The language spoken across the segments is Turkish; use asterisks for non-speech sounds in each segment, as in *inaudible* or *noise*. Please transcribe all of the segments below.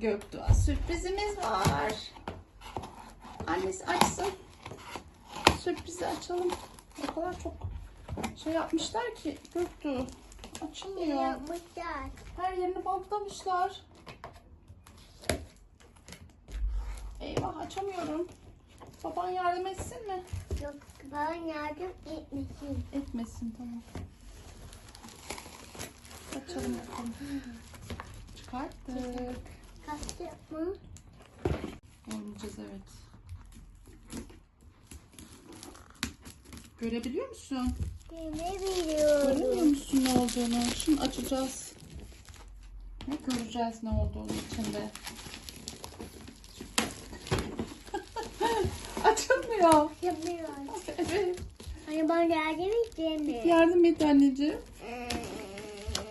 Göktuğ'a sürprizimiz var. Annesi açsın. Sürprizi açalım. O kadar çok şey yapmışlar ki Göktuğ. Açılmıyor. Yapmışlar. Her yerini bantlamışlar. Eyvah açamıyorum. Baban yardım etsin mi? Yok bana yardım etmesin. Etmesin tamam. Açalım bakalım. Çıkarttık. Kastık mı? Oynayacağız evet. Görebiliyor musun? Ne Göremiyor biliyorum. musun ne olduğunu? Şimdi açacağız. Ne göreceğiz ne olduğunu içinde. *laughs* Açılmıyor. Yapıyorum. Evet. Hani bana yardım edecek mi? Yardım et anneciğim.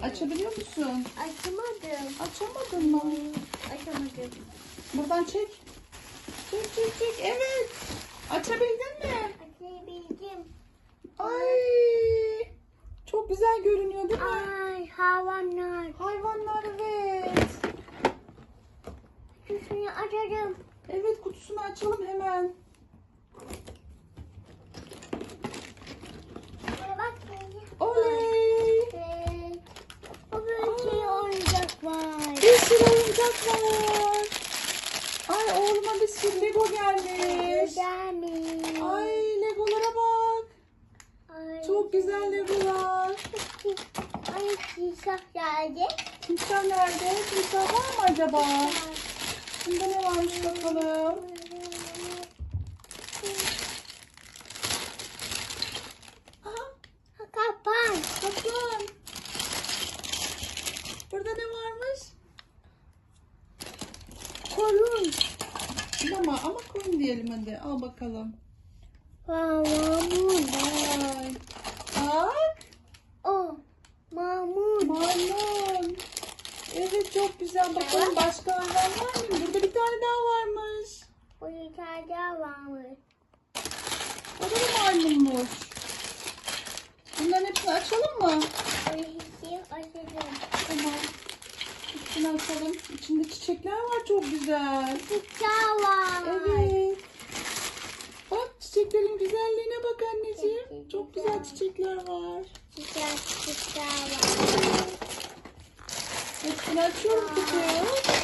Açabiliyor musun? Açamadım. Açamadın mı? Açamadım. Buradan çek. Çek çek çek. Evet. Açabildin mi? Açabildim. Ay. Çok güzel görünüyor değil mi? Ay hayvanlar. Hayvanlar evet. Şunu açarım. Evet kutusunu açalım hemen. Bana bak. beni. Oley. Evet. O böyle şey oyuncak var. Bir sürü oyuncak var. Ay oğluma bir sürü Lego gelmiş. Ay Legolara bak. Ay. Çok güzel Legolar. Ay şişak geldi. Timsah nerede? Timsah var mı acaba? Bunda ne varmış bakalım. Aha Kapan. bakın. Burada ne varmış? Koyun diyelim hadi. Al bakalım. Mamun. Vay. Bak. O. Mamun. Maymun. Evet çok güzel. Bakalım başka hayvan var mı? Burada bir tane daha varmış. O yukarıda varmış. O da mı maymunmuş? Bunların hepsini açalım mı? Açalım. Tamam. Hepsini açalım. İçinde çiçekler var çok güzel. Bıçağı var. Evet. Bak çiçeklerin güzelliğine bak anneciğim. Çok güzel çiçekler var. Bıçak bıçağı var. Hepsini açıyorum kutuyu.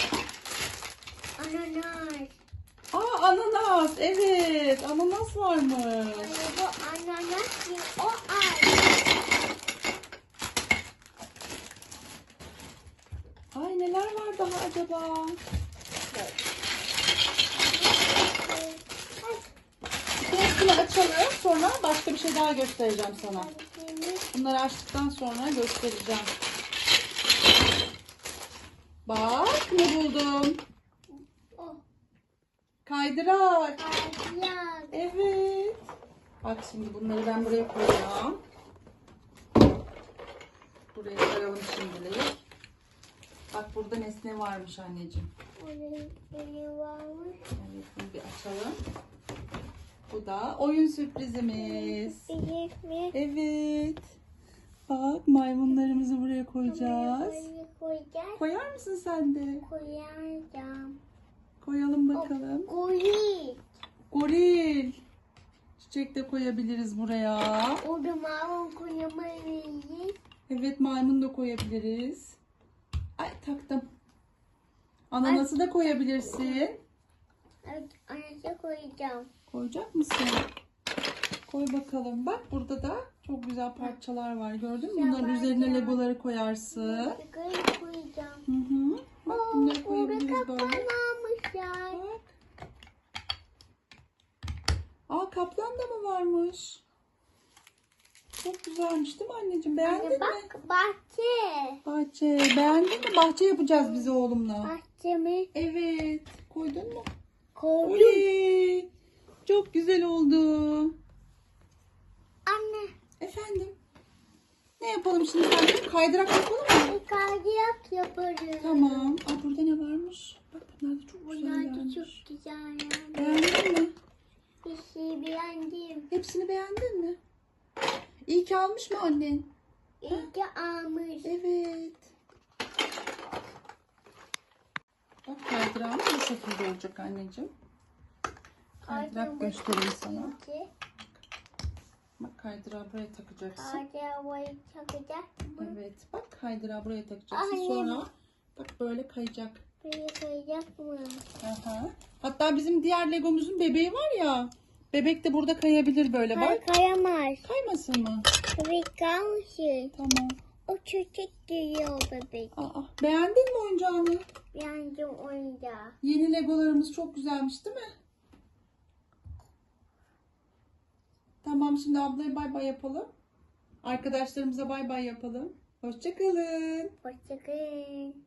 Ananas. Aa ananas. Evet ananas varmış. Hani bu ananas değil, o ay. Ay var daha acaba? Hepsini açalım. Sonra başka bir şey daha göstereceğim sana. Bunları açtıktan sonra göstereceğim. Bak ne buldum. Kaydırak. Ayak. Evet. Bak şimdi bunları ben buraya koyacağım. Buraya koyalım şimdilik. Bak burada nesne varmış anneciğim. Biri varmış. Evet bunu bir açalım. Bu da oyun sürprizimiz. Bir mi? Evet. Bak maymunlarımızı buraya koyacağız. Koyacağız. Koyar mısın sen de? Koyacağım. Koyalım bakalım. Koyayım. Goril. Çiçek de koyabiliriz buraya. O da mavi koyamayız. Evet maymun da koyabiliriz. Taktım. Ananası da koyabilirsin. Evet, anası koyacağım. Koyacak mısın? Koy bakalım. Bak burada da çok güzel parçalar var. Gördün mü? Bunların üzerine legoları koyarsın. Yukarı koyacağım. Hı hı. Bak Aa, bunları koyabiliriz böyle. Bak. Aa kaplan da mı varmış? Çok güzelmiş değil mi anneciğim? Beğendin Anne mi? bak bahçe. Bahçe. Beğendin mi? Bahçe yapacağız biz oğlumla. Bahçe mi? Evet. Koydun mu? Koydum. Oley. Çok güzel oldu. Anne Efendim? Ne yapalım şimdi sen? Kaydırak yapalım mı? bir kaydırak yaparız. Tamam. Aa burada ne varmış? Bak bunlar da çok Bunlar güzel da gelmiş. çok güzel yani. Beğendin mi? Bir şey beğendim. Hepsini beğendin mi? İyi ki almış mı annen? İyi ki almış. Evet. Bak kaydırağımız bu şekilde olacak anneciğim. Kaydırak göstereyim sana. Bak kaydırağı buraya takacaksın. Arabayı takacak mı? Evet bak kaydırağı buraya takacaksın. Sonra bak böyle kayacak. Beni koyacak mı? Aha. Hatta bizim diğer Legomuzun bebeği var ya. Bebek de burada kayabilir böyle Hayır bak. kayamaz. Kaymasın mı? Bebek kalmışsın. Tamam. O çocuk geliyor bebek. Aa, beğendin mi oyuncağını? Yancı oyuncağı. Yeni Legolarımız çok güzelmiş değil mi? Tamam şimdi ablaya bay bay yapalım. Arkadaşlarımıza bay bay yapalım. Hoşçakalın. Hoşçakalın.